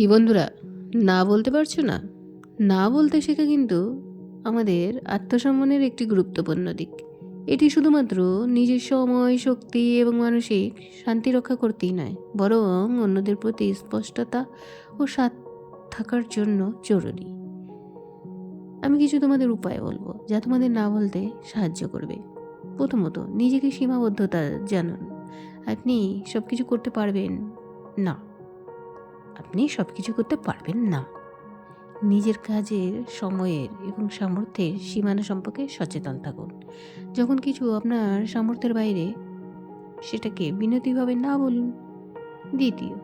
কি বন্ধুরা? না বলতে পারছ না? না বলতে শেখা কিন্তু আমাদের আত্মসম্মানের একটি গুরুত্বপূর্ণ দিক। এটি শুধুমাত্র নিজের সময়, শক্তি এবং মানসিক শান্তি রক্ষা করতেই নয়, বরং অন্যদের প্রতি স্পষ্টতা ও সাথ থাকার জন্য জরুরি। আমি কিছু তোমাদের উপায় বলব, যা তোমাদের না বলতে সাহায্য করবে। প্রথমত, নিজেকে সীমাবদ্ধতা জানুন। আপনি সব কিছু করতে পারবেন না। আপনি সব কিছু করতে পারবেন না। নিজের কাজের সময়ের এবং সামর্থ্যের সীমানা সম্পর্কে সচেতন থাকুন। যখন কিছু আপনার সামর্থ্যের বাইরে সেটাকে বিনতিভাবে না বলুন। দ্বিতীয়,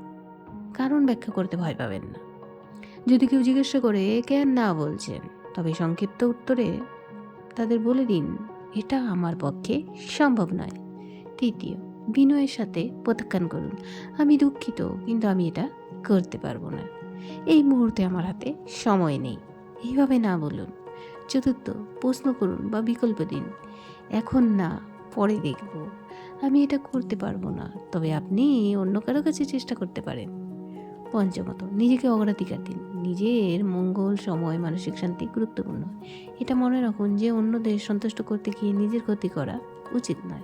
কারণ ব্যাখ্যা করতে ভয় পাবেন না। যদি কেউ জিজ্ঞাসা করে, কেন না বলছেন? তবে সংক্ষিপ্ত উত্তরে তাদের বলে দিন, এটা আমার পক্ষে সম্ভব নয়। তৃতীয়, বিনয়ের সাথে প্রত্যাখ্যান করুন। আমি দুঃখিত, কিন্তু আমি এটা করতে পারব না। এই মুহূর্তে আমার হাতে সময় নেই। এইভাবে না বলুন। চতুর্থ, প্রশ্ন করুন বা বিকল্প দিন। এখন না, পরে দেখব। আমি এটা করতে পারব না, তবে আপনি অন্য কারও কাছে চেষ্টা করতে পারেন। পঞ্চমত, নিজেকে অগ্রাধিকার দিন। নিজের মঙ্গল, সময়, মানসিক শান্তি গুরুত্বপূর্ণ। এটা মনে রাখুন যে অন্যদের সন্তুষ্ট করতে গিয়ে নিজের ক্ষতি করা উচিত নয়।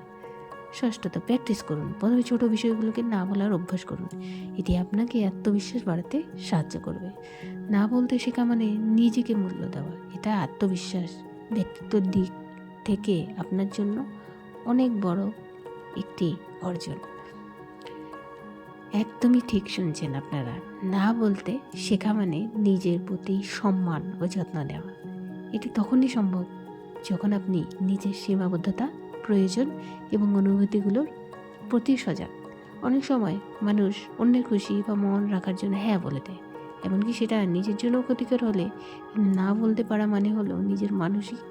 ষষ্ঠত প্র্যাকটিস করুন। প্রথমে ছোট বিষয়গুলোকে না বলার অভ্যাস করুন। এটি আপনাকে আত্মবিশ্বাস বাড়াতে সাহায্য করবে। না বলতে শেখা মানে নিজেকে মূল্য দেওয়া। এটা আত্মবিশ্বাস ব্যক্তিত্বর দিক থেকে আপনার জন্য অনেক বড় একটি অর্জন। একদমই ঠিক শুনছেন আপনারা। না বলতে শেখা মানে নিজের প্রতি সম্মান ও যত্ন নেওয়া। এটি তখনই সম্ভব যখন আপনি নিজের সীমাবদ্ধতা প্রয়োজন এবং অনুভূতিগুলোর প্রতি সজাগ। অনেক সময় মানুষ অন্যের খুশি বা মন রাখার জন্য হ্যাঁ বলে দেয়, এমনকি সেটা নিজের জন্য ক্ষতিকর হলে না বলতে পারা মানে হলো নিজের মানসিক,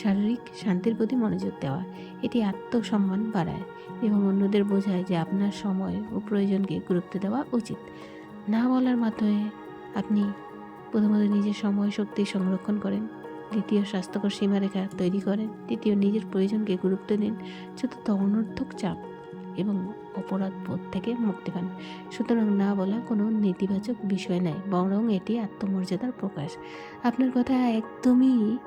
শারীরিক শান্তির প্রতি মনোযোগ দেওয়া। এটি আত্মসম্মান বাড়ায় এবং অন্যদের বোঝায় যে আপনার সময় ও প্রয়োজনকে গুরুত্ব দেওয়া উচিত। না বলার মাধ্যমে আপনি প্রথমত নিজের সময় শক্তি সংরক্ষণ করেন। দ্বিতীয় স্বাস্থ্যকর সীমারেখা তৈরি করেন। তৃতীয় নিজের প্রয়োজনকে গুরুত্ব দিন। চতুর্থ অনর্থক চাপ এবং অপরাধ বোধ থেকে মুক্তি পান। সুতরাং না বলা কোনো নেতিবাচক বিষয় নয়, বরং এটি আত্মমর্যাদার প্রকাশ। আপনার কথা একদমই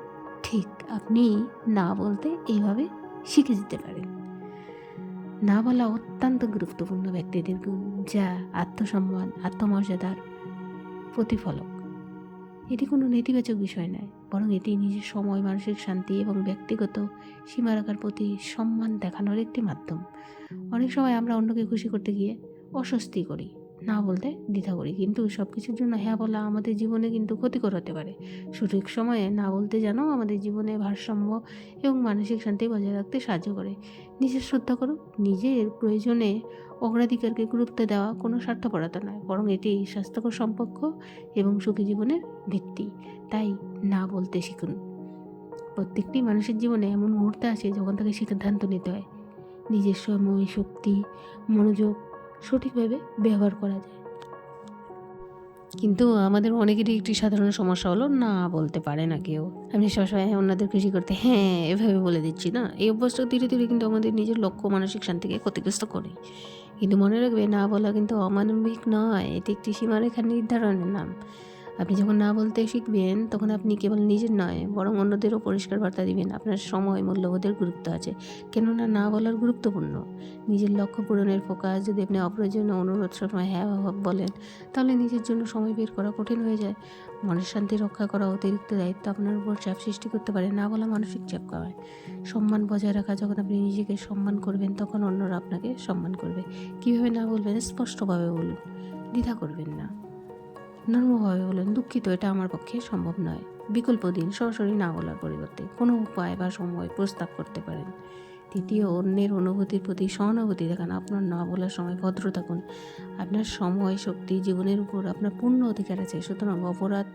ঠিক। আপনি না বলতে এইভাবে শিখে যেতে পারেন। না বলা অত্যন্ত গুরুত্বপূর্ণ ব্যক্তিদের গুণ, যা আত্মসম্মান, আত্মমর্যাদার প্রতিফলক। এটি কোনো নেতিবাচক বিষয় নয়। বরং এটি নিজের সময়, মানসিক শান্তি এবং ব্যক্তিগত সীমারেখার প্রতি সম্মান দেখানোর একটি মাধ্যম। অনেক সময় আমরা অন্যকে খুশি করতে গিয়ে অস্বস্তি করি। না বলতে দ্বিধা করি। কিন্তু সব কিছুর জন্য হ্যাঁ বলা আমাদের জীবনে কিন্তু ক্ষতিকর হতে পারে। সঠিক সময়ে না বলতে যেন আমাদের জীবনে ভারসাম্য এবং মানসিক শান্তি বজায় রাখতে সাহায্য করে। নিজের শ্রদ্ধা করো, নিজের প্রয়োজনে অগ্রাধিকারকে গুরুত্ব দেওয়া কোনো স্বার্থপরতা নয়, বরং এটি স্বাস্থ্যকর সম্পর্ক এবং সুখী জীবনের ভিত্তি। তাই না বলতে শিখুন। প্রত্যেকটি মানুষের জীবনে এমন মুহূর্তে আছে যখন তাকে সিদ্ধান্ত নিতে হয়। নিজের সময়, শক্তি, মনোযোগ সঠিকভাবে ব্যবহার করা যায়। কিন্তু আমাদের অনেকেরই একটি সাধারণ সমস্যা হলো না বলতে পারে না কেউ। আমি সবসময় অন্যদের কৃষি করতে হ্যাঁ এভাবে বলে দিচ্ছি না। এই অভ্যাসটা ধীরে ধীরে কিন্তু আমাদের নিজের লক্ষ্য, মানসিক শান্তিকে ক্ষতিগ্রস্ত করে। কিন্তু মনে রাখবে, না বলা কিন্তু অমানবিক নয়। এটি একটি সীমারেখা নির্ধারণের নাম। আপনি যখন না বলতে শিখবেন, তখন আপনি কেবল নিজের নয়, বরং অন্যদেরও পরিষ্কার বার্তা দিবেন। আপনার সময়, মূল্যবোধের গুরুত্ব আছে। কেননা না বলার গুরুত্বপূর্ণ। নিজের লক্ষ্য পূরণের ফোকাস যদি আপনি অপ্রয়োজনীয় অনুরোধ সময় হ্যাঁ বলেন, তাহলে নিজের জন্য সময় বের করা কঠিন হয়ে যায়। মনের শান্তি রক্ষা করা অতিরিক্ত দায়িত্ব আপনার উপর চাপ সৃষ্টি করতে পারে। না বলা মানসিক চাপ কমায়। সম্মান বজায় রাখা, যখন আপনি নিজেকে সম্মান করবেন, তখন অন্যরা আপনাকে সম্মান করবে। কীভাবে না বলবেন? স্পষ্টভাবে বলুন। দ্বিধা করবেন না। নর্মভাবে বলুন দুঃখিত এটা আমার পক্ষে সম্ভব নয়। বিকল্প দিন সরাসরি না বলার পরিবর্তে কোনো উপায় বা সময় প্রস্তাব করতে পারেন। তৃতীয় অন্যের অনুভূতির প্রতি সহানুভূতি দেখান। আপনার না বলার সময় ভদ্র থাকুন। আপনার সময়, শক্তি, জীবনের উপর আপনার পূর্ণ অধিকার আছে। সুতরাং অপরাধ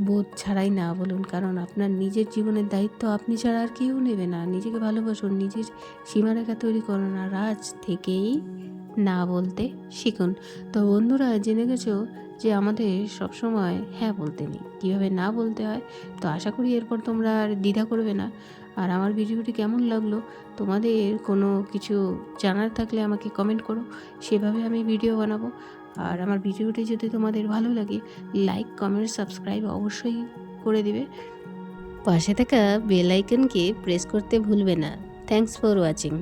বোধ ছাড়াই না বলুন, কারণ আপনার নিজের জীবনের দায়িত্ব আপনি ছাড়া আর কেউ নেবে না। নিজেকে ভালোবাসুন, নিজের সীমারেখা তৈরি করুন আর আজ থেকেই না বলতে শিখুন। তো বন্ধুরা, জেনে গেছো যে আমাদের সবসময় হ্যাঁ বলতে নেই। কীভাবে না বলতে হয়, তো আশা করি এরপর তোমরা আর দ্বিধা করবে না। আর আমার ভিডিওটি কেমন লাগল, তোমাদের কোনো কিছু জানার থাকলে আমাকে কমেন্ট করো, সেভাবে আমি ভিডিও বানাবো। আর আমার ভিডিওটি যদি তোমাদের ভালো লাগে লাইক কমেন্ট সাবস্ক্রাইব অবশ্যই করে দিবে। পাশে থাকা বেল আইকনকে প্রেস করতে ভুলবে না। Thanks for watching